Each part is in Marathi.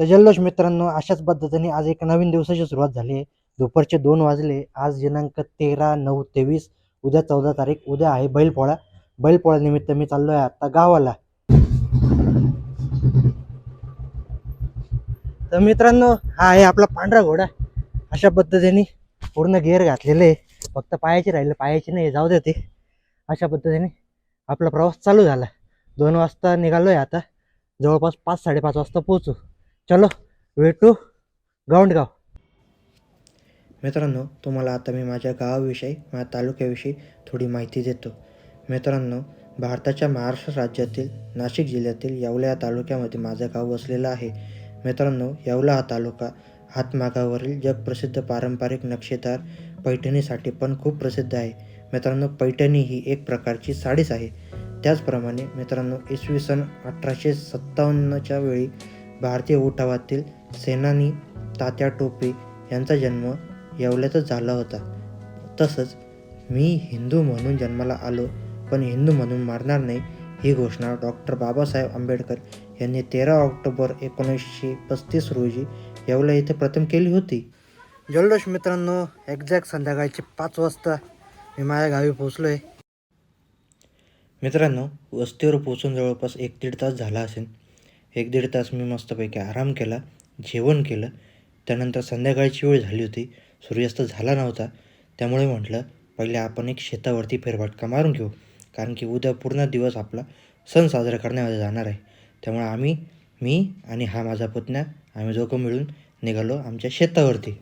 तर जल्लोष मित्रांनो अशाच पद्धतीने आज एक नवीन दिवसाची सुरुवात झाली आहे. दुपारचे दोन वाजले आज दिनांक तेरा नऊ तेवीस उद्या चौदा तारीख उद्या आहे बैलपोळा. बैलपोळ्यानिमित्त मी चाललो आहे आता गावाला. तर मित्रांनो हा आहे आपला पांढरा घोडा. अशा पद्धतीने पूर्ण गेअर घातलेले आहे. फक्त पायाचे राहिले पायाचे नाही जाऊ दे ते. अशा पद्धतीने आपला प्रवास चालू झाला. दोन वाजता निघालो आहे आता. जवळपास पाच साडेपाच वाजता पोहोचू. चलो भेटू गावंडगाव मित्रांनो तुम्हाला आता मी माझ्या गावाविषयी माझ्या तालुक्याविषयी थोडी माहिती देतो. मित्रांनो भारताच्या महाराष्ट्र राज्यातील नाशिक जिल्ह्यातील येवला या तालुक्यामध्ये माझं गाव वसलेलं आहे. मित्रांनो येवला हा तालुका हातमागावरील जगप्रसिद्ध पारंपरिक नक्षीदार पैठणीसाठी पण खूप प्रसिद्ध आहे. मित्रांनो पैठणी ही एक प्रकारची साडीच आहे. त्याचप्रमाणे मित्रांनो इसवी सन अठराशे सत्तावन्नच्या वेळी भारतीय उठावातील सेनानी तात्या टोपे यांचा जन्म येवल्यातच झाला होता. तसंच मी हिंदू म्हणून जन्माला आलो पण हिंदू म्हणून मारणार नाही ही घोषणा डॉक्टर बाबासाहेब आंबेडकर यांनी तेरा ऑक्टोबर एकोणीसशे पस्तीस रोजी येवला येथे प्रथम केली होती. जल्लोष मित्रांनो एक्झॅक्ट संध्याकाळचे पाच वाजता मी माझ्या गावी पोचलो आहे मित्रांनो वस्तीवर पोचून जवळपास एक दीड तास झाला असेल. एक दीड तास मी मस्तपैकी आराम केला जेवण केलं. त्यानंतर संध्याकाळची वेळ झाली होती. सूर्यास्त झाला नव्हता. त्यामुळे म्हटलं पहिले आपण एक शेतावरती फेरफटका मारून घेऊ कारण की उद्या पूर्ण दिवस आपला सण साजरा करण्यामध्ये जाणार आहे. त्यामुळे आम्ही मी आणि हा माझा पुतण्या आम्ही दोघं मिळून निघालो आमच्या शेतावरती.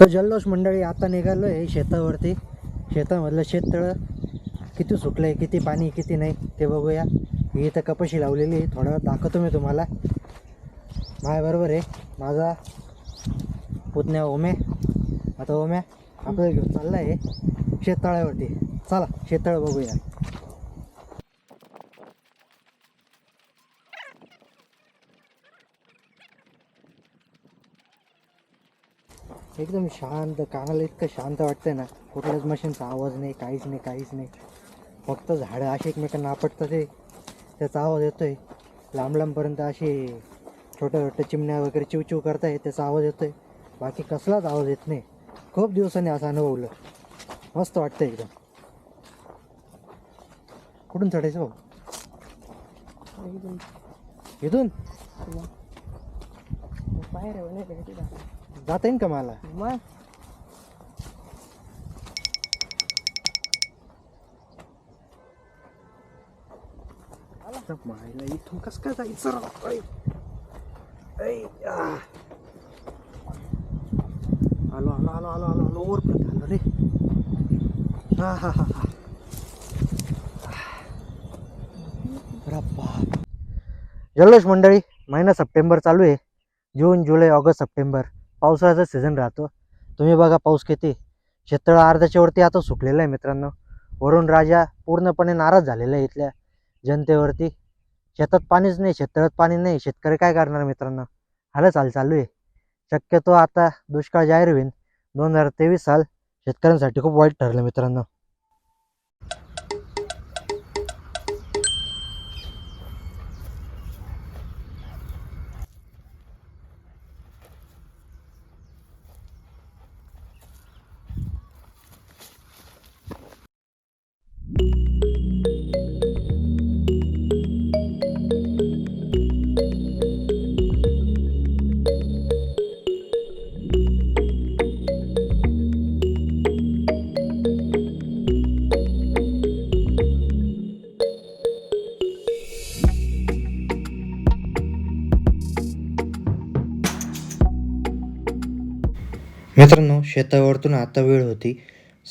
तर जल्लोष मंडळी आता निघालो आहे शेतावरती. शेतामधलं शेततळं किती सुकलं आहे किती पाणी किती नाही ते बघूया. ही इथं कपाशी लावलेली आहे थोडा दाखवतो मी तुम्हाला. माझ्याबरोबर आहे माझा पुतण्या ओमे. आता ओम्या आपल्याला घेऊन चालला आहे शेततळ्यावरती. चला शेततळ बघूया. एकदम शांत कानाला इतकं शांत वाटतंय ना. कुठल्याच मशीनचा आवाज नाही काहीच नाही काहीच नाही. फक्त झाडं अशी एकमेकांना आपटतं ते त्याचा आवाज येतोय. लांब लांबपर्यंत असे छोट्या छोट्या चिमण्या वगैरे चिवचिव करताय त्याचा आवाज येतोय. बाकी कसलाच आवाज येत नाही. खूप दिवसांनी असं अनुभवलं. मस्त वाटतं एकदम. कुठून चढायचं भाऊ? इथून. जाता येईन का मला? मग? मायला इथून कस काय जायचं. आलो आलो आलो आलो आलो आलो वर पण आलो रे. हा हा हा हा. जल्लोष मंडळी महिना सप्टेंबर चालू आहे. जून जुलै ऑगस्ट सप्टेंबर. पावसाळ्याचा सीझन राहतो. तुम्ही बघा पाऊस किती. शेततळं अर्ध्याच्या वरती आता सुकलेलं आहे मित्रांनो. वरून राजा पूर्णपणे नाराज झालेला आहे इथल्या जनतेवरती. शेतात पाणीच नाही शेततळात पाणी नाही. शेतकरी काय करणार मित्रांनो? हालच हाल चालू आहे. शक्यतो आता दुष्काळ जाहीर होईल. दोन हजार तेवीस साल शेतकऱ्यांसाठी खूप वाईट ठरलं मित्रांनो. मित्रांनो शेतावरतून आता वेळ होती.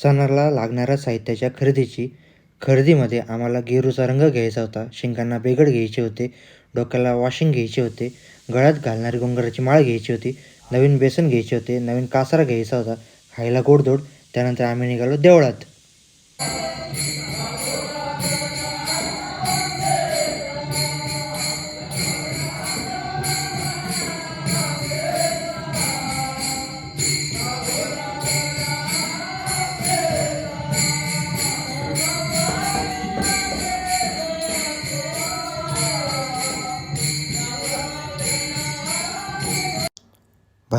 सणाला लागणाऱ्या साहित्याच्या खरेदीची. खरेदीमध्ये आम्हाला गेरूचा रंग घ्यायचा होता. शिंगांना बेगड घ्यायचे होते. डोक्याला वॉशिंग घ्यायचे होते. गळ्यात घालणारी गोंगराची माळ घ्यायची होती. नवीन बेसन घ्यायचे होते. नवीन कासारा घ्यायचा होता. खायला गोडधोड. त्यानंतर आम्ही निघालो देवळात.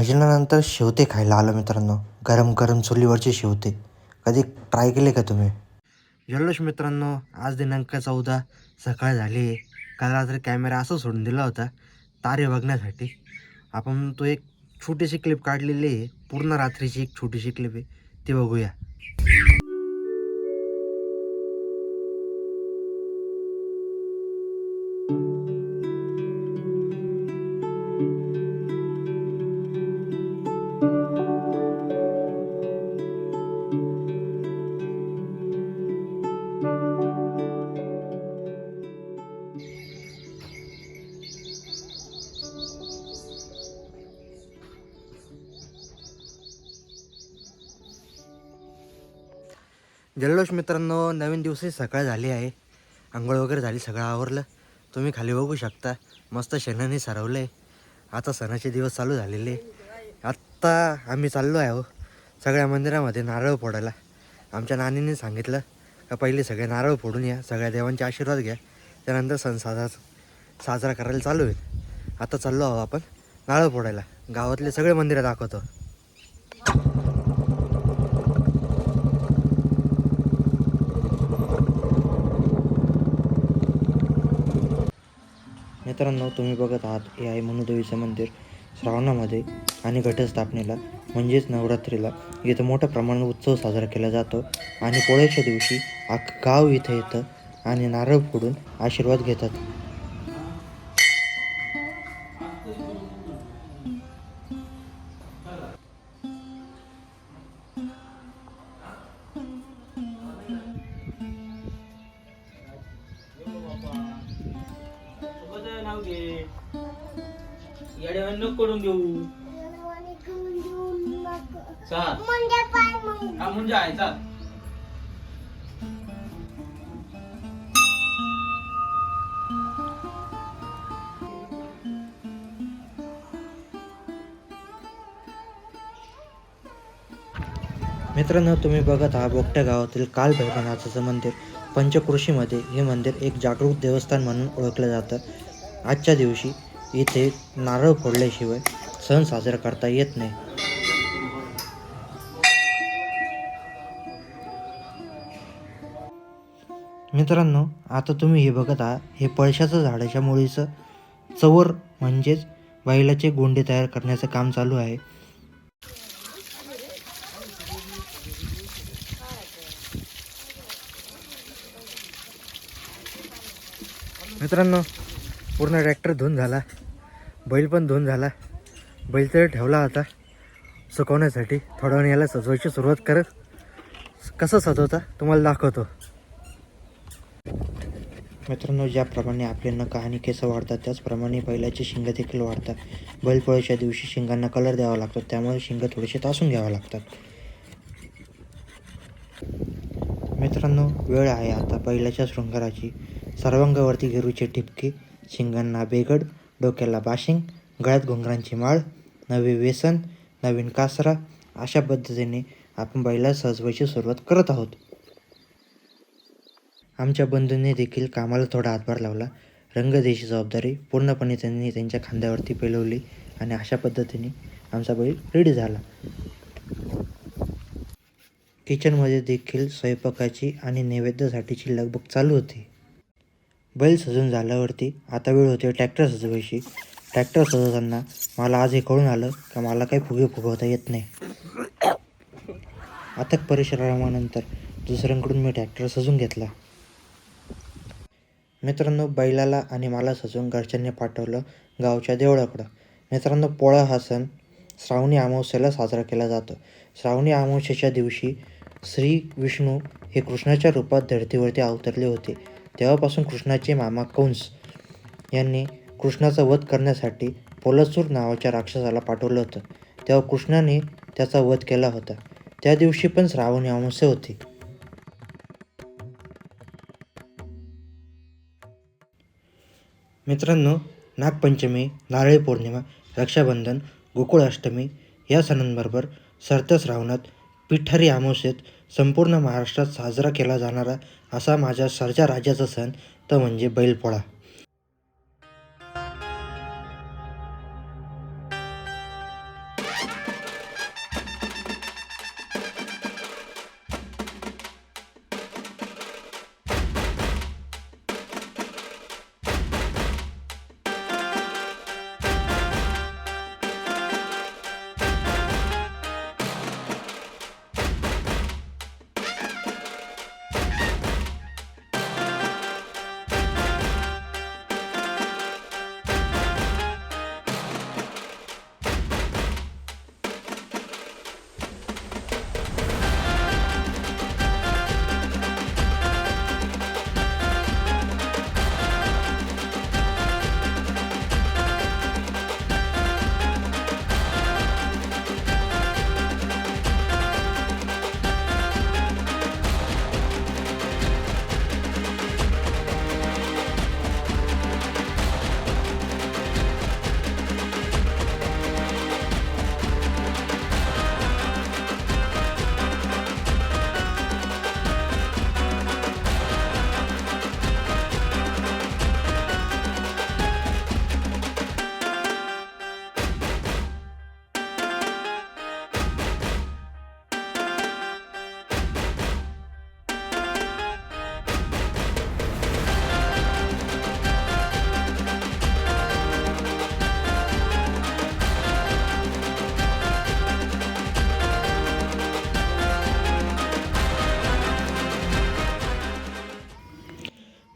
भजनानंतर शेवते खायला आलो मित्रांनो. गरम गरम चुलीवरचे शेवते. कधी ट्राय केले का तुम्ही? जल्लोष मित्रांनो आज दिनांक चौदा. सकाळ झाली. आहे काल रात्री कॅमेरा असं सोडून दिला होता तारे बघण्यासाठी. आपण तो एक छोटीशी क्लिप काढलेली आहे. पूर्ण रात्रीची एक छोटीशी क्लिप आहे. ती बघूया. हॅलोच मित्रांनो नवीन दिवसही सकाळ झाली आहे. आंघोळ वगैरे झाली सगळं आवरलं. तुम्ही खाली बघू शकता मस्त शेणाने सारवलं. आहे आता सणाचे दिवस चालू झालेले. आत्ता आम्ही चाललो आहे हो सगळ्या मंदिरामध्ये नारळ फोडायला. आमच्या नानीने सांगितलं का पहिले सगळे नारळ फोडून या सगळ्या देवांचे आशीर्वाद घ्या. त्यानंतर सण साजरा साजरा करायला चालू होईल. आता चाललो आहो आपण नारळ फोडायला. गावातले सगळे मंदिरं दाखवतो. मित्रांनो तुम्ही बघत आहात हे आहे मनुदेवीचं मंदिर. श्रावणामध्ये आणि घटस्थापनेला म्हणजेच नवरात्रीला इथं मोठ्या प्रमाणात उत्सव साजरा केला जातो. आणि पोळ्याच्या दिवशी अख्खं गाव इथं येतं आणि नारळ फोडून आशीर्वाद घेतात. आहे चाल मित्रांनो तुम्ही बघत आहात बोगट्या गावातील कालभैरवनाथाचं मंदिर. पंचकृषीमध्ये हे मंदिर एक जागरूक देवस्थान म्हणून ओळखलं जातं. आजच्या दिवशी इथे नारळ फोडल्याशिवाय सण साजरा करता येत नाही. मित्रांनो आता तुम्ही हे बघत आहात हे पळशाचं झाडाच्या मुळीचं चवर म्हणजेच बैलाचे गोंडे तयार करण्याचं काम चालू आहे. मित्रांनो पूर्ण ट्रॅक्टर धुवून झाला. बैल पण धुवून झाला. बैल तर ठेवला होता सुकवण्यासाठी. थोड्या वेळ याला सजवायची सुरुवात करत. कसं सजवता? तुम्हाला दाखवतो. मित्रांनो ज्याप्रमाणे आपले नख आणि केस वाढतात त्याचप्रमाणे बैलाचे शिंग देखील वाढतात. बैलपोळ्याच्या दिवशी शिंगांना कलर द्यावा लागतो त्यामुळे शिंग थोडेसे तासून घ्यावं लागतात. मित्रांनो वेळ आहे आता बैलाच्या शृंगाराची. सर्वांगावरती गेरूचे ठिपके शिंगांना बेगड डोक्याला बाशिंग गळ्यात घुंगरांची माळ नवे व्यसन नवीन कासरा. अशा पद्धतीने आपण बैला सजवायची सुरुवात करत आहोत. आमच्या बंधूंनी देखील कामाला थोडा हातभार लावला. रंगदेशी जबाबदारी पूर्णपणे त्यांनी त्यांच्या खांद्यावरती पेलवली आणि अशा पद्धतीने आमचा बैल रेडी झाला. किचनमध्ये देखील स्वयंपाकाची आणि नैवेद्यासाठीची लगबग चालू होती. बैल सजून झाल्यावरती आता वेळ होते ट्रॅक्टर सजवायची. ट्रॅक्टर सजवताना मला आज हे कळून आलं का मला काही फुगे फुगवता येत नाही. अथक परिश्रमानंतर दुसऱ्यांकडून मी ट्रॅक्टर सजून घेतला. मित्रांनो बैलाला आणि मला सजवून घरच्यांनी पाठवलं गावच्या देवळाकडं. मित्रांनो पोळा हा सण श्रावणी अमावस्येला साजरा केला जातो. श्रावणी अमावस्येच्या दिवशी श्री विष्णू हे कृष्णाच्या रूपात धरतीवरती अवतरले होते. तेव्हापासून कृष्णाचे मामा कंस यांनी कृष्णाचा वध करण्यासाठी पोलसूर नावाच्या राक्षसाला पाठवलं होतं. तेव्हा कृष्णाने त्याचा वध केला होता. त्या दिवशी पण श्रावणी अमावस्या होती. मित्रांनो नागपंचमी नारळी पौर्णिमा रक्षाबंधन गोकुळाष्टमी या सणांबरोबर सरत्या श्रावणात पिठारी अमावस्येत संपूर्ण महाराष्ट्रात साजरा केला जाणारा असा माझ्या सरच्या राज्याचा सण तो म्हणजे बैलपोळा.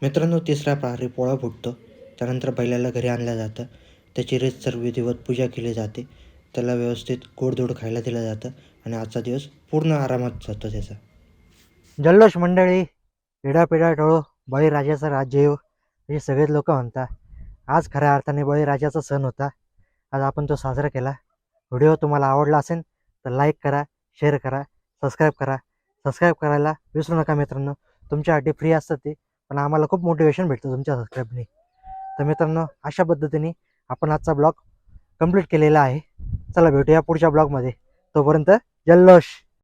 मित्रांनो तिसऱ्या प्रहारी पोळा फुटतो. त्यानंतर बैलाला घरी आणलं जातं. त्याची रीतसर विधिवत पूजा केली जाते. त्याला व्यवस्थित गोडधोड खायला दिलं जातं आणि आजचा दिवस पूर्ण आरामात जातो त्याचा. जल्लोष मंडळी पिढा टळो बळीराजाचं राज्य येऊ हे सगळेच लोक म्हणतात. आज खऱ्या अर्थाने बळीराजाचा सण होता. आज आपण तो साजरा केला. व्हिडिओ तुम्हाला आवडला असेल तर लाईक करा शेअर करा सबस्क्राईब करा. सबस्क्राईब करायला विसरू नका मित्रांनो. तुमच्यासाठी फ्री असतं ते. पण आम्हाला खूप मोटिवेशन भेटतं तुमच्या सबस्क्राईबने तर मित्रांनो अशा पद्धतीने आपण आजचा ब्लॉग कंप्लीट केलेला आहे. चला भेटूया पुढच्या ब्लॉगमध्ये तोपर्यंत जल्लोष!